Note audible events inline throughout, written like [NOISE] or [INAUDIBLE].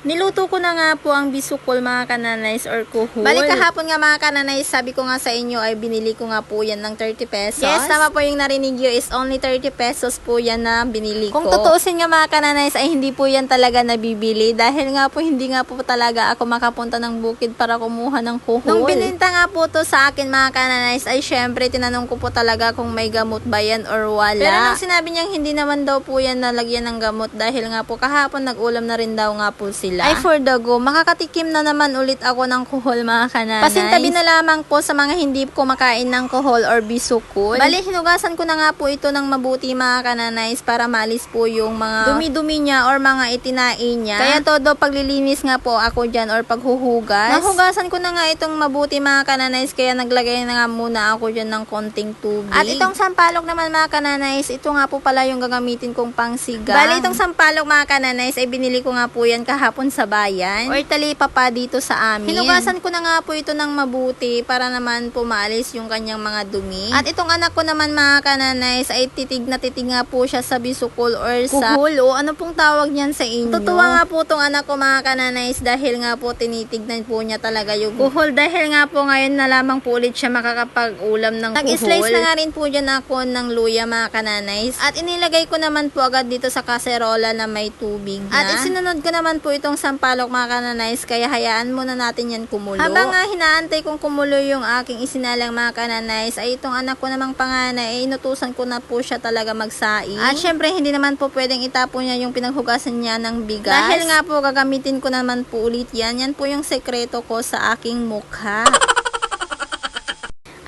Niluto ko na nga po ang bisukol mga kananays or kuhol. Balik kahapon nga mga kananay, sabi ko nga sa inyo ay binili ko nga po yan ng 30 pesos. Yes, tama po yung narinig nyo is only 30 pesos po yan na binili ko. Kung tutuusin nga mga kananays ay hindi po yan talaga nabibili dahil nga po hindi nga po talaga ako makapunta ng bukid para kumuha ng kuhol. Nung bininta nga po to sa akin mga kananays ay syempre tinanong ko po talaga kung may gamot ba yan or wala. Pero nung sinabi niyang hindi naman daw po yan nalagyan ng gamot dahil nga po kahapon nag-ulam na rin daw nga po sila. Ay for the go, makakatikim na naman ulit ako ng kuhol mga kananays. Pasintabi na lamang po sa mga hindi kumakain ng kuhol or bisukol. Bali, hinugasan ko na nga po ito ng mabuti mga kananays para maalis po yung mga dumi-dumi niya or mga itinain niya. Kaya todo paglilinis nga po ako dyan or paghuhugas. Nahugasan ko na nga itong mabuti mga kananays kaya naglagay na nga muna ako dyan ng konting tubig. At itong sampalok naman mga kananays, ito nga po pala yung gagamitin kong pangsigang. Bali, itong sampalok mga kananays ay binili ko nga po yan kahapon sa bayan or talipa pa dito sa amin. Hinugasan ko na nga po ito ng mabuti para naman pumalis yung kanyang mga dumi. At itong anak ko naman mga kananays ay titig na titig nga po siya sa bisukol or sa kuhul o ano pong tawag niyan sa inyo. Tutuwa nga po tong anak ko mga kananays dahil nga po tinitignan po niya talaga yung kuhol dahil nga po ngayon na lamang po ulit siya makakapag-ulam ng kuhol. Nag-slice na nga rin po dyan ako ng luya mga kananays. At inilagay ko naman po agad dito sa kaserola na may tubig na. At isinunod ko naman po itong sampalok mga kananays kaya hayaan muna natin yan kumulo. Habang nga hinaantay kong kumulo yung aking isinalang mga kananays ay itong anak ko namang panganay ay inutusan ko na po siya talaga magsaing. At syempre hindi naman po pwedeng itapon niya yung pinaghugasan niya ng bigas. Dahil nga po gagamitin ko naman po ulit yan. Yan po yung sekreto ko sa aking mukha.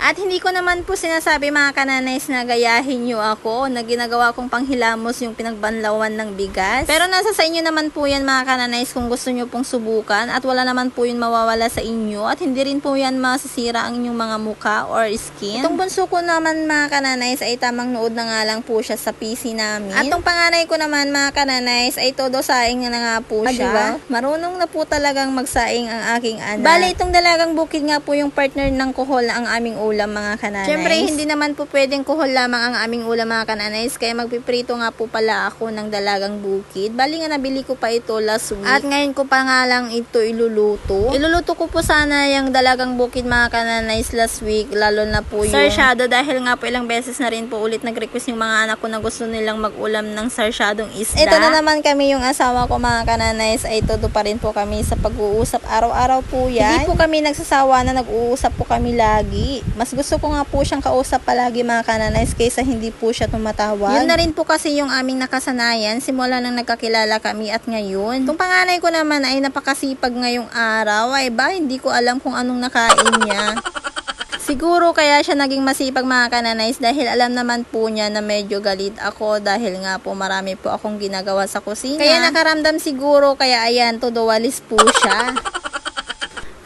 At hindi ko naman po sinasabi mga kananays na gayahin nyo ako na ginagawa kong panghilamos yung pinagbanlawan ng bigas. Pero nasa sa inyo naman po yan mga kananays kung gusto nyo pong subukan at wala naman po yun mawawala sa inyo at hindi rin po yan masisira ang inyong mga muka or skin. Itong bunso ko naman mga kananays ay tamang nood na nga lang po siya sa PC namin. At itong panganay ko naman mga kananays ay todo saing na nga po Ah, siya. diba? Marunong na po talagang magsaing ang aking anak. Bale, itong dalagang bukid nga po yung partner ng kuhol na ang aming ulam mga kananays. Siyempre, hindi naman po pwedeng kuhol lamang ang aming ulam mga kananays. Kaya magpiprito nga po pala ako ng dalagang bukid. Bali nga nabili ko pa ito last week. At ngayon ko pa nga lang ito iluluto. Iluluto ko po sana yung dalagang bukid mga kananays last week. Lalo na po yung sarsyado. Dahil nga po ilang beses na rin po ulit nag-request yung mga anak ko na gusto nilang mag-ulam ng sarsyadong isda. Ito na naman kami yung asawa ko mga kananays ay todo pa rin po kami sa pag-uusap. Araw-araw po yan. Hindi po kami nagsasawa na nag-uusap po kami lagi. Mas gusto ko nga po siyang kausap palagi mga kananays kaysa hindi po siya tumatawag. Yun na rin po kasi yung aming nakasanayan simula nang nagkakilala kami at ngayon. Itong panganay ko naman ay napakasipag ngayong araw. Ay ba, hindi ko alam kung anong nakain niya. [LAUGHS] Siguro kaya siya naging masipag mga kananays dahil alam naman po niya na medyo galit ako dahil nga po marami po akong ginagawa sa kusina. Kaya nakaramdam siguro kaya ayan, todo walis po siya. [LAUGHS]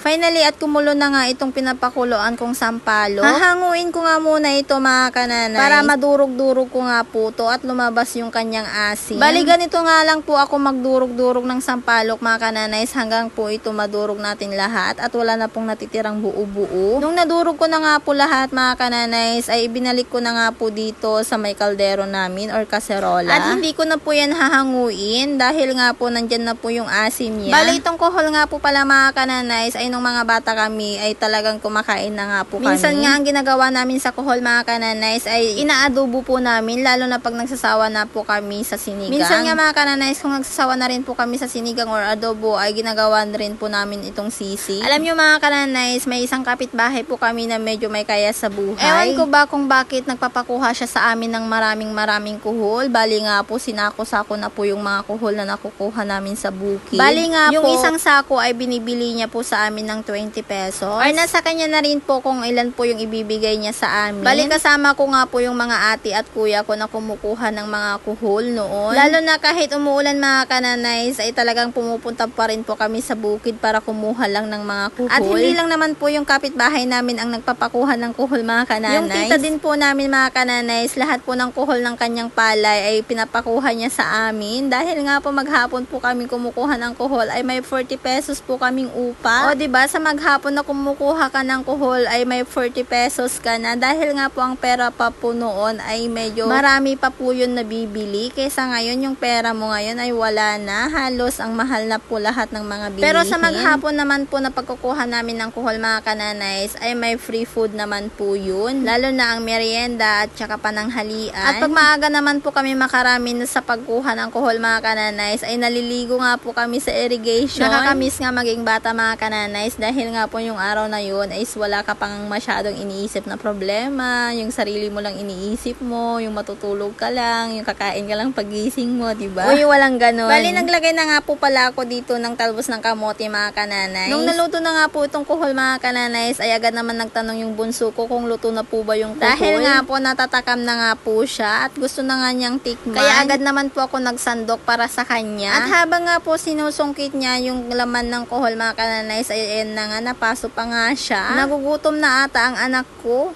Finally, at kumulo na nga itong pinapakuloan kong sampalo. Hahanguin ko nga muna ito mga kananay. Para madurog-durog ko nga po to at lumabas yung kanyang asin. Bali, ganito nga lang po ako magdurog-durog ng sampalok mga kananays hanggang po ito madurog natin lahat at wala na pong natitirang buo-buo. Nung nadurog ko na nga po lahat mga kananays ay ibinalik ko na nga po dito sa may kaldero namin or kaserola. At hindi ko na po yan hahanguin dahil nga po nandyan na po yung asin niya. Bali, itong kohol nga po pala mga kananays ay nung mga bata kami ay talagang kumakain na nga po Minsan kami. nga ang ginagawa namin sa kohol mga kananays ay inaadobo po namin lalo na pag nagsasawa na po kami sa sinigang. Minsan nga mga kananays kung nagsasawa na rin po kami sa sinigang or adobo ay ginagawa na rin po namin itong sisi. Alam nyo mga kananays may isang kapitbahay po kami na medyo may kaya sa buhay. Ewan ko ba kung bakit nagpapakuha siya sa amin ng maraming maraming kuhol. Bali nga po sinako-sako na po yung mga kuhol na nakukuha namin sa bukid. Bali nga yung po, isang sako ay binibili niya po sa amin ng 20 pesos. Or nasa kanya na rin po kung ilan po yung ibibigay niya sa amin. Bali kasama ko nga po yung mga ate at kuya ko na kumukuha ng mga kuhol noon. Lalo na kahit umuulan mga kananays ay talagang pumupunta pa rin po kami sa bukid para kumuha lang ng mga kuhol. At hindi lang naman po yung kapitbahay namin ang nagpapakuha ng kuhol mga kananays. Yung tita din po namin mga kananays, lahat po ng kuhol ng kanyang palay ay pinapakuha niya sa amin. Dahil nga po maghapon po kami kumukuha ng kuhol ay may 40 pesos po kaming upa. O di di ba sa maghapon na kumukuha ka ng kuhol ay may 40 pesos ka na dahil nga po ang pera pa po noon ay medyo marami pa po yun nabibili kaysa ngayon yung pera mo ngayon ay wala na halos ang mahal na po lahat ng mga bilihin. Pero sa maghapon naman po na pagkukuha namin ng kuhol mga kananays ay may free food naman po yun lalo na ang merienda at saka pananghalian. At pag maaga naman po kami makarami na sa pagkuha ng kuhol mga kananays ay naliligo nga po kami sa irrigation. Nakakamiss nga maging bata mga kananays dahil nga po yung araw na yun is wala ka pang masyadong iniisip na problema, yung sarili mo lang iniisip mo, yung matutulog ka lang, yung kakain ka lang pagising mo, di ba? Uy, walang ganun. Bali, naglagay na nga po pala ako dito ng talbos ng kamote mga kananays. Nung naluto na nga po itong kuhol mga kananays, ay agad naman nagtanong yung bunso ko kung luto na po ba yung kuhol. Dahil nga po natatakam na nga po siya at gusto na nga niyang tikman. Kaya agad naman po ako nagsandok para sa kanya. At habang nga po sinusungkit niya yung laman ng kuhol mga kananays, ay ayan na nga, napaso pa nga siya. Nagugutom na ata ang anak ko.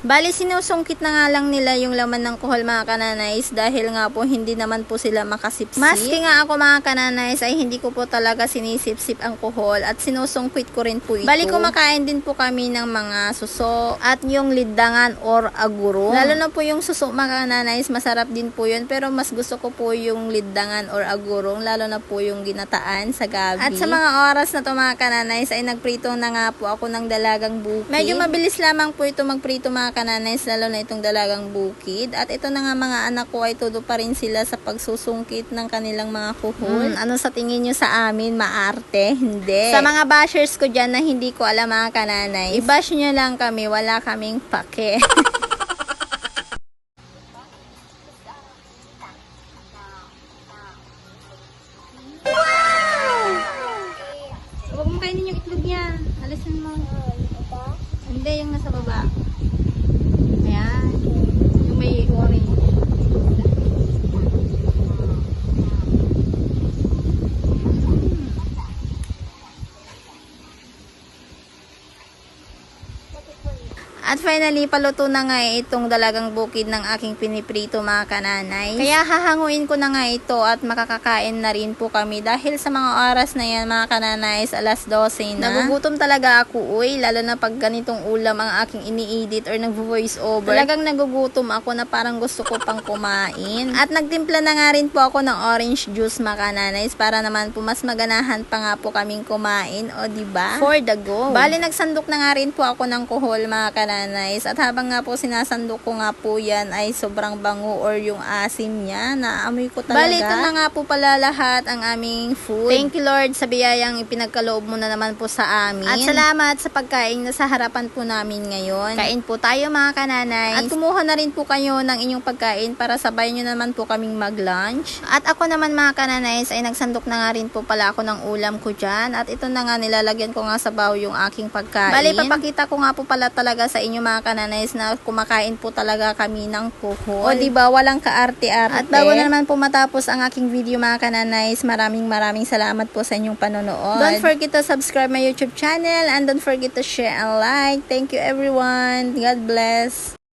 Bali, sinusungkit na nga lang nila yung laman ng kuhol mga kananays dahil nga po hindi naman po sila makasipsip. Maski nga ako mga kananays ay hindi ko po talaga sinisipsip ang kuhol at sinusungkit ko rin po ito. Bali, kumakain din po kami ng mga suso at yung lidangan or aguro. Lalo na po yung suso mga kananays, masarap din po yun pero mas gusto ko po yung lidangan or agurong lalo na po yung ginataan sa gabi. At sa mga oras na to mga kananays ay nagprito na nga po ako ng dalagang bukid. Medyo mabilis lamang po ito magprito mga kananays lalo na itong dalagang bukid. At ito na nga mga anak ko ay todo pa rin sila sa pagsusungkit ng kanilang mga kuhol. ano sa tingin nyo sa amin? Maarte? Hindi. Sa mga bashers ko dyan na hindi ko alam mga kananays, i-bash nyo lang kami. Wala kaming pake. Huwag mo kainin yung itlog niya. Alisin mo. Hindi, yung nasa baba. Ayan. Yung may orange. At finally, paluto na nga eh itong dalagang bukid ng aking piniprito mga kananay. Kaya hahanguin ko na nga ito at makakakain na rin po kami dahil sa mga oras na yan mga kananay alas 12 na. Nagugutom talaga ako uy, lalo na pag ganitong ulam ang aking ini-edit or nag-voice over. Talagang nagugutom ako na parang gusto ko pang kumain. At nagtimpla na nga rin po ako ng orange juice mga kananays para naman po mas maganahan pa nga po kaming kumain o di ba? For the go. Bali nagsandok na nga rin po ako ng kuhol mga kananays at habang nga po sinasandok ko nga po yan ay sobrang bango or yung asim niya naamoy ko talaga. Bali ito na nga po pala lahat ang aming food. Thank you Lord sa biyayang ipinagkaloob mo na naman po sa amin. At salamat sa pagkain na sa harapan po namin ngayon. Kain po tayo mga kananay. At kumuha na rin po kayo ng inyong pagkain para sabay nyo naman po kaming mag-lunch. At ako naman mga kananays ay nagsandok na nga rin po pala ako ng ulam ko dyan. At ito na nga nilalagyan ko nga sa baw yung aking pagkain. Bali papakita ko nga po pala talaga sa inyo mga kananays na kumakain po talaga kami ng kuhol. O di ba walang kaarte-arte. At bago na naman po matapos ang aking video mga kananays, maraming maraming salamat po sa inyong panonood. Don't forget to subscribe my YouTube channel and don't forget to share and like. Thank you everyone. God bless.